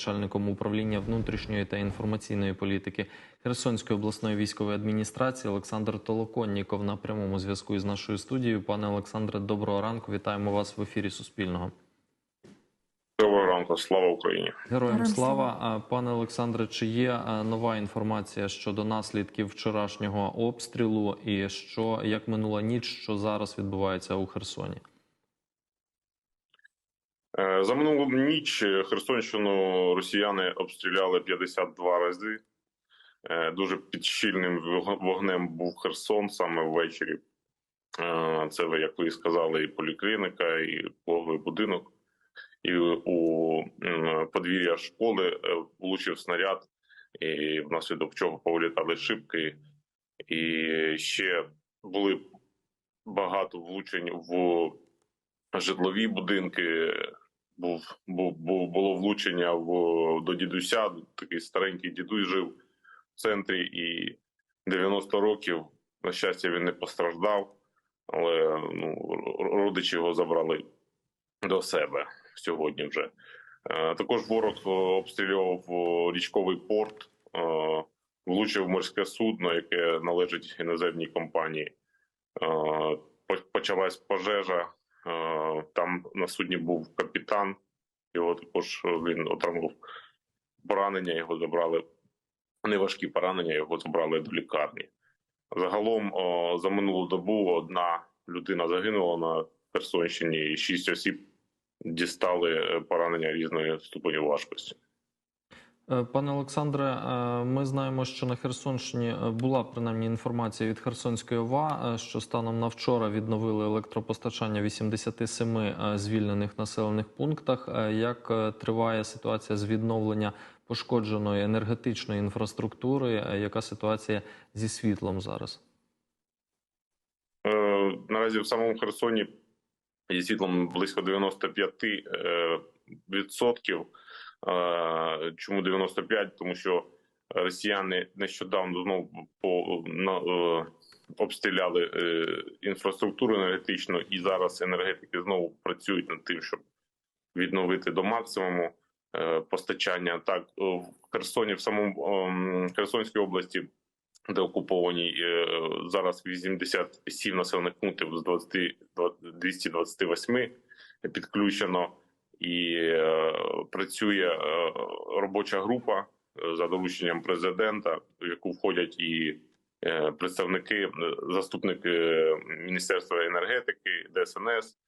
начальником управління внутрішньої та інформаційної політики Херсонської обласної військової адміністрації Олександр Толоконніков на прямому зв'язку із нашою студією. Пане Олександре, доброго ранку. Вітаємо вас в ефірі Суспільного. Доброго ранку, слава Україні. Героям Героям слава. Пане Олександре, чи є нова інформація щодо наслідків вчорашнього обстрілу, і що як минула ніч, що зараз відбувається у Херсоні? Е, За минулу ніч Херсонщину росіяни обстріляли 52 рази. Е, Дуже під щільним вогнем був Херсон саме ввечері. Е, Це як ви сказали, і поліклініка, і пологовий будинок. І у подвір'я школи е, влучив снаряд, і внаслідок чого повилітали шибки. І ще були багато влучень в житлові будинки. Був, був, було влучення в до дідуся. Такий старенький дідусь жив в центрі і 90 років. На щастя, він не постраждав, але ну, родичі його забрали до себе сьогодні вже. Е, Також ворог е, обстрілював е, річковий порт, влучив морське судно, яке належить іноземній компанії. Почалась пожежа. На судні був капітан. Його також е, він отримав поранення. Його забрали неважкі поранення. Його забрали до лікарні. Загалом о, за минулу добу одна людина загинула на Херсонщині, і шість осіб дістали е, поранення різної ступені важкості. Е, Пане Олександре, е, ми знаємо, що на Херсонщині е, була принаймні інформація від Херсонської ОВА, що станом на вчора відновили електропостачання в 87 е, звільнених населених пунктах. Як триває ситуація з відновлення пошкодженої енергетичної інфраструктури? Яка ситуація зі світлом зараз? Наразі в самому Херсоні зі світлом близько 95 е, відсотків. Е, Чому 95? Тому що росіяни нещодавно знову по на, е, обстріляли е, інфраструктуру енергетичну, і зараз енергетики знову працюють над тим, щоб відновити до максимуму е, постачання. Так в Херсоні, в самому Херсонській області де окуповані зараз 87 населених пунктів з 20, 228 підключено і е, працює е, робоча група е, за дорученням президента, в яку входять і е, представники, е, заступник е, Міністерства енергетики, ДСНС,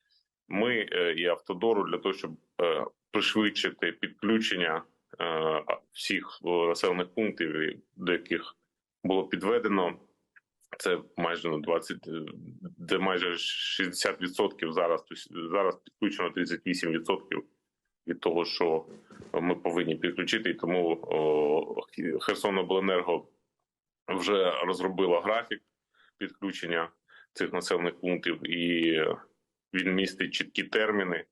ми е, і Автодору для того, щоб е, пришвидшити підключення е, всіх населених пунктів, до яких було підведено. Це майже на 20, е, де майже 60% зараз. Зараз підключено 38% від того, що ми повинні підключити. І тому о, Херсонобленерго вже розробила графік підключення цих населених пунктів, і він містить чіткі терміни.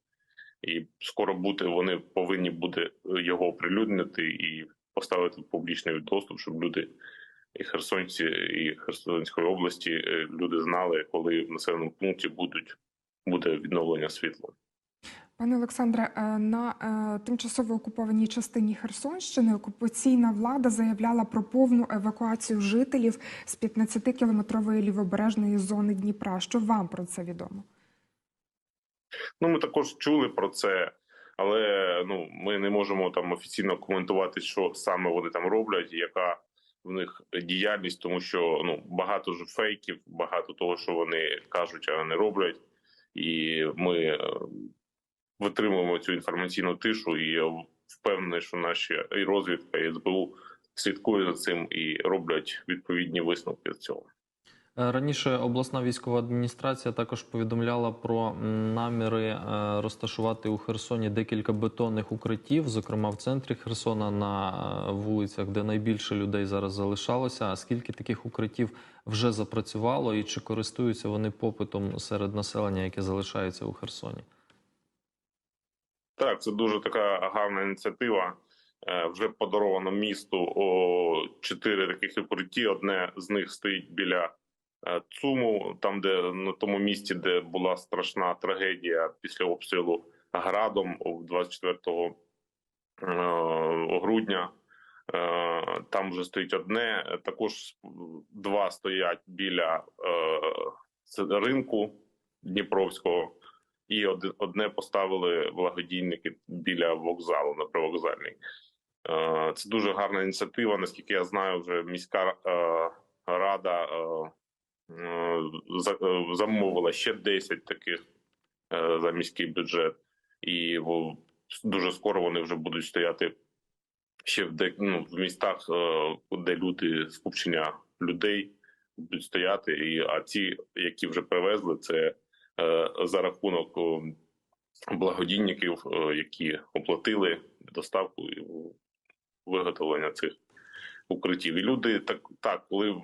І скоро бути вони повинні буде його оприлюднити і поставити в публічний доступ, щоб люди і Херсонці, і Херсонської області е, люди знали, коли в населеному пункті будуть буде відновлення світла. Пане Олександре, е, на е, тимчасово окупованій частині Херсонщини окупаційна влада заявляла про повну евакуацію жителів з 15-кілометрової лівобережної зони Дніпра. Що вам про це відомо? Ну ми також чули про це, але ну ми не можемо там офіційно коментувати, що саме вони там роблять, яка в них діяльність, тому що ну багато ж фейків, багато того, що вони кажуть, а не роблять, і ми е, витримуємо цю інформаційну тишу. І я впевнений, що наші і розвідка, і СБУ слідкує за цим і роблять відповідні висновки з цього. Е, Раніше обласна військова адміністрація також повідомляла про наміри е, розташувати у Херсоні декілька бетонних укриттів, зокрема в центрі Херсона на е, вулицях, де найбільше людей зараз залишалося. А скільки таких укриттів вже запрацювало, і чи користуються вони попитом серед населення, яке залишається у Херсоні? Так, це дуже така гарна ініціатива. Вже подаровано місту о, чотири таких укритті. Одне з них стоїть біля ЦУМу, там, де на тому місці, де була страшна трагедія після обстрілу градом 24 е, грудня. Е, Там вже стоїть одне. Також два стоять біля е, ринку Дніпровського, і одне поставили благодійники біля вокзалу на привокзальний. Е, Це дуже гарна ініціатива. Наскільки я знаю, вже міська е, рада е, е, е, замовила ще 10 таких е, за міський бюджет, і дуже скоро вони вже будуть стояти ще в де ну, в містах, е, де люди скупчення людей будуть стояти. І а ті, які вже привезли, це е, за рахунок благодійників, які оплатили доставку і виготовлення цих укриттів. І люди так, так коли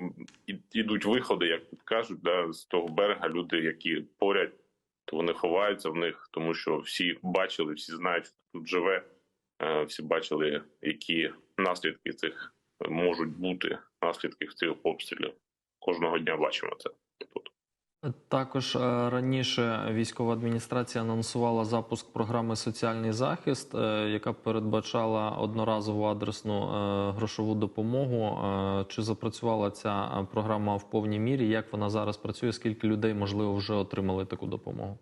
йдуть виходи, як тут кажуть, да, з того берега, люди, які поряд, то вони ховаються в них, тому що всі бачили, всі знають, хто тут живе, е, всі бачили, які наслідки цих можуть бути, наслідки цих обстрілів. Кожного дня бачимо це тут. Також е, раніше військова адміністрація анонсувала запуск програми Соціальний захист, е, яка передбачала одноразову адресну е, грошову допомогу. Чи запрацювала ця програма в повній мірі? Як вона зараз працює? Скільки людей можливо вже отримали таку допомогу?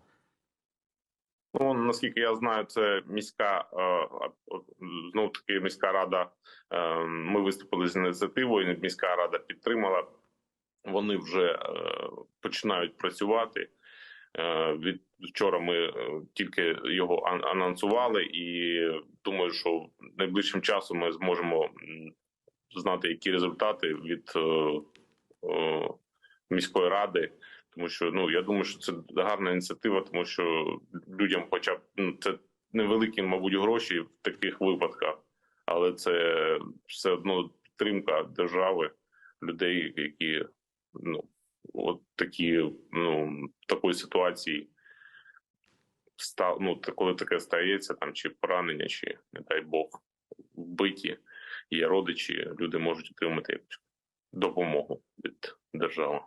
Ну наскільки я знаю, це міська знов таки міська рада. е, Ми виступили з ініціативою. Міська рада підтримала. Вони вже е, починають працювати. Е, Від вчора ми е, тільки його ан- анонсували, і думаю, що найближчим часом ми зможемо знати, які результати від міської ради. Тому що ну я думаю, що це гарна ініціатива, тому що людям, хоча б ну це невеликі, мабуть, гроші в таких випадках, але це все одно підтримка держави, людей, які ну от такі, ну такої ситуації став, ну коли таке стається, там чи поранення, чи не дай Бог вбиті, є родичі, люди можуть отримати допомогу від держави.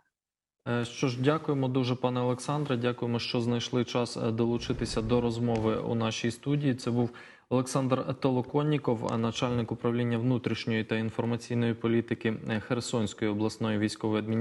Е, Що ж, дякуємо дуже, пане Олександре. Дякуємо, що знайшли час е, долучитися до розмови у нашій студії. Це був Олександр Толоконніков, е, начальник управління внутрішньої та інформаційної політики Херсонської обласної військової адміністрації.